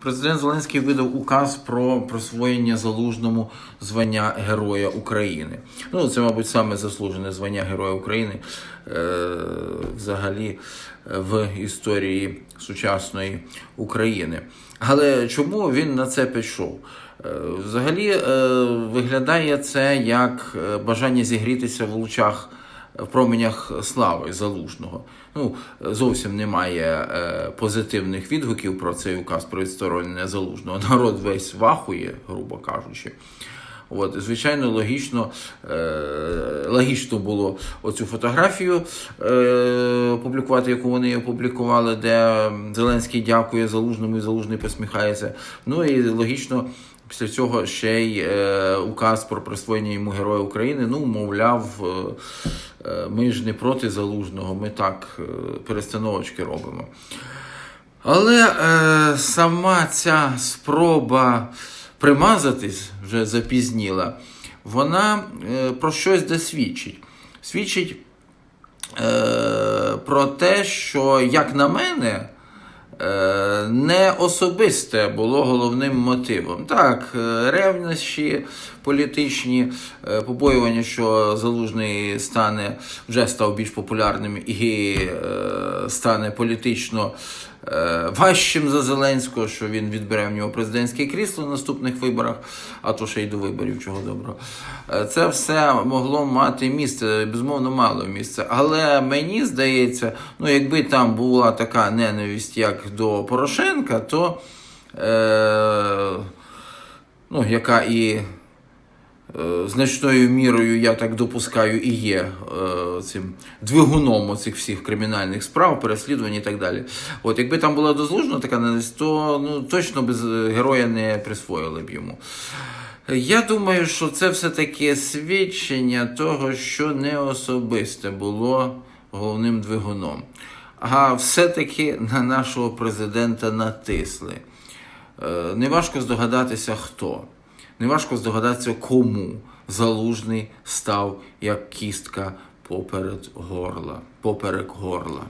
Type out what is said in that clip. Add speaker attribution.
Speaker 1: Президент Зеленський видав указ про присвоєння залужному звання Героя України. Ну, це, мабуть, саме заслужене звання Героя України е, взагалі в історії сучасної України. Але чому він на це пішов? Е, Взагалі е, виглядає це як е, бажання зігрітися в лучах в променях слави залужного. Ну, зовсім немає е, позитивних відгуків про цей указ про відсторонення залужного. Народ весь вахує, грубо кажучи. От, звичайно, логічно, е, логічно було оцю фотографію е, публікувати, яку вони опублікували, де Зеленський дякує залужному і залужний посміхається. Ну і логічно. Після цього ще й е, указ про присвоєння йому Героя України. Ну, мовляв, е, е, ми ж не проти залужного, ми так е, перестановочки робимо. Але е, сама ця спроба примазатись вже запізніла, вона е, про щось досвідчить. Свідчить е, про те, що, як на мене, не особисте було головним мотивом. Так, е, ревнощі політичні, е, побоювання, що залужний стане вже став більш популярним і е, стане політично е, важчим за Зеленського, що він відбере в нього президентське крісло на наступних виборах, а то ще й до виборів, чого доброго. Е, Це все могло мати місце, безумовно, мало місце. Але мені здається, ну якби там була така ненависть, як до Порошенка, то е, ну, яка і е, значною мірою, я так допускаю, і є е, цим двигуном оцих всіх кримінальних справ, переслідувань і так далі. От якби там була дозлужена така ненависть, то ну, точно без героя не присвоїли б йому. Я думаю, що це все-таки свідчення того, що не особисте було головним двигуном. А все-таки на нашого президента натисли. Е, Неважко здогадатися, хто. Неважко здогадатися, кому залужний став як кістка поперед горла, поперек горла.